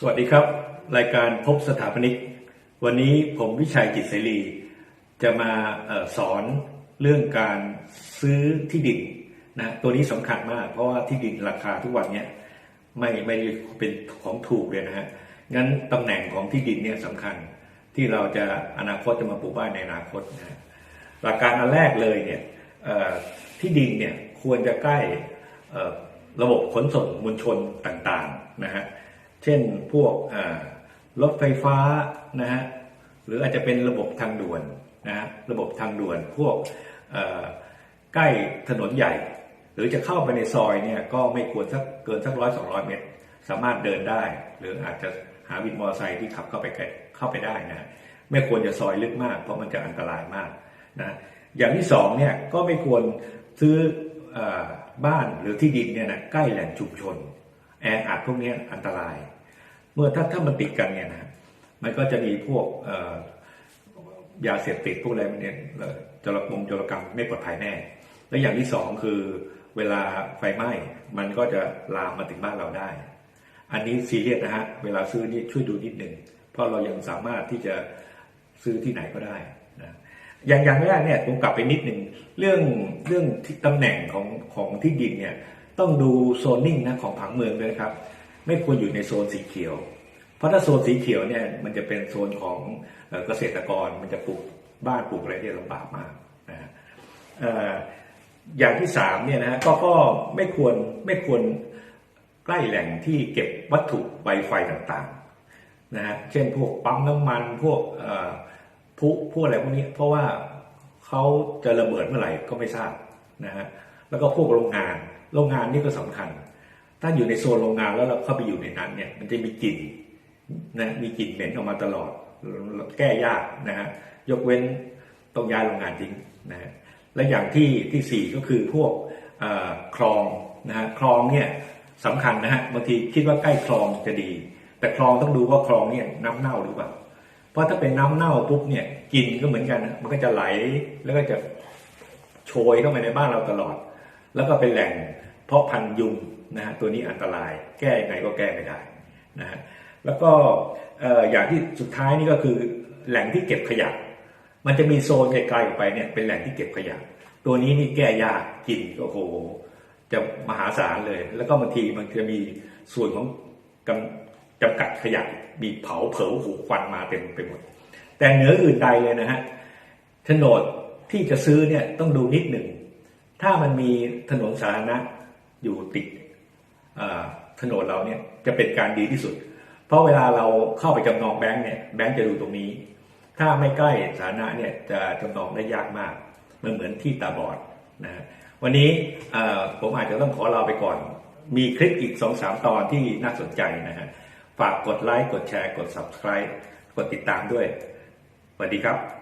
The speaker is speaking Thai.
สวัสดีครับ รายการพบสถาปนิก วันนี้ผมวิชัยจิตเสรี จะมาอสอนเรื่องการซื้อที่ดินนะตัวนี้สำคัญมาก เพราะว่าที่ดินราคาทุกวันเนี้ยไม่ไม่ได้เป็นของถูกเลยนะฮะงั้นตำแหน่งของที่ดินเนี่ยสำคัญที่เราจะอนาคตจะมาปลูกบ้านในอนาคตนะหลักการอันแรกเลยเนี่ยที่ดินเนี่ยควรจะใกล้ระบบขนส่งมวลชนต่างๆนะฮะ เช่นพวกรถไฟฟ้านะฮะหรืออาจจะเป็นระบบทางด่วนนะฮะระบบทางด่วนพวกใกล้ถนนใหญ่ หรือจะเข้าไปในซอยเนี่ยก็ไม่ควรสักเกินสักร้อยสองร้อยเมตร สามารถเดินได้ หรืออาจจะหาวินมอเตอร์ไซค์ที่ขับเข้าไปใกล้เข้าไปได้นะไม่ควรจะซอยลึกมาก เพราะมันจะอันตรายมากนะอย่างที่สองเนี่ยก็ไม่ควรซื้ออบ้านหรือที่ดินเนี่ยนะใกล้แหล่งชุมชนแออัดพวกนี้อันตราย เมื่อถ้าถ้ามันติดกันเนี่ยนะมันก็จะมีพวกยาเสพติดพวกอะไรเนี่ยจรกรมจรกรรมไม่ปลอดภัยแน่ และอย่างที่สองคือเวลาไฟไหม้มันก็จะลามมาถึงบ้านเราได้ อันนี้ซีเรียสนะฮะเวลาซื้อนี่ช่วยดูนิดหนึ่งเพราะเรายังสามารถที่จะซื้อที่ไหนก็ได้นะอย่างอย่างแรกเนี่ยผมกลับไปนิดหนึ่งเรื่องเรื่องตำแหน่งของของที่ดินเนี่ยต้องดูโซนนิ่งนะของผังเมืองด้วยครับ ไม่ควรอยู่ในโซนสีเขียว เพราะถ้าโซนสีเขียวเนี่ยมันจะเป็นโซนของเกษตรกรมันจะปลูกบ้านปลูกอะไรที่ลำบากมากนะฮะอย่างที่สามเนี่ยนะฮะก็ก็ไม่ควรไม่ควรใกล้แหล่งที่เก็บวัตถุไวไฟต่างๆนะฮะเช่นพวกปั๊มน้ำมันพวกเอ่อพลุพวกอะไรพวกนี้ เพราะว่าเขาจะระเบิดเมื่อไหร่ก็ไม่ทราบนะฮะแล้วก็พวกโรงงาน โรงงานนี่ก็สำคัญ ถ้าอยู่ในโซนโรงงานแล้วเราเข้าไปอยู่ในนั้นเนี่ย มันจะมีกลิ่นนะมีกลิ่นเหม็นออกมาตลอด แก้ยากนะฮะยกเว้นต้องย้ายโรงงานทิ้งนะฮะและอย่างที่ที่สี่ก็คือพวกคลองนะฮะคลองเนี่ยสำคัญนะฮะบางทีคิดว่าใกล้คลองจะดี แต่คลองต้องดูว่าคลองเนี่ยน้ำเน่าหรือเปล่าเพราะถ้าเป็นน้ำเน่าปุ๊บเนี่ยกลิ่นก็เหมือนกันมันก็จะไหลแล้วก็จะโชยเข้ามาในบ้านเราตลอด แล้วก็เป็นแหล่ง เพราะพันยุงนะฮะตัวนี้อันตรายแก้ยังไงก็แก้ไม่ได้นะฮะแล้วก็เอ่อย่างที่สุดท้ายนี่ก็คือแหล่งที่เก็บขยะ มันจะมีโซนไกลๆออกไปเนี่ยเป็นแหล่งที่เก็บขยะ ตัวนี้นี่แก้ยากกินก็โอ้โหจะมหาศาลเลย แล้วก็บางทีมันจะมีส่วนของกำจำกัดขยะมีเผาเผาหูควันมาเต็มไปหมด แต่เหนืออื่นใดเลยนะฮะโฉนดที่จะซื้อเนี่ยต้องดูนิดหนึ่ง ถ้ามันมีถนนสาธารณะ อยู่ติดถนนเราเนี่ยจะเป็นการดีที่สุด เพราะเวลาเราเข้าไปจำนองแบงค์เนี่ยแบงค์จะดูตรงนี้ ถ้าไม่ใกล้สาธารณะเนี่ยจะจำนองได้ยากมาก มันเหมือนที่ตาบอดนะฮะวันนี้ผมอาจจะต้องขอลาไปก่อน มีคลิปอีกสองสามตอนที่น่าสนใจนะฮะฝากกดไลค์กดแชร์กด subscribe กดติดตามด้วยสวัสดีครับ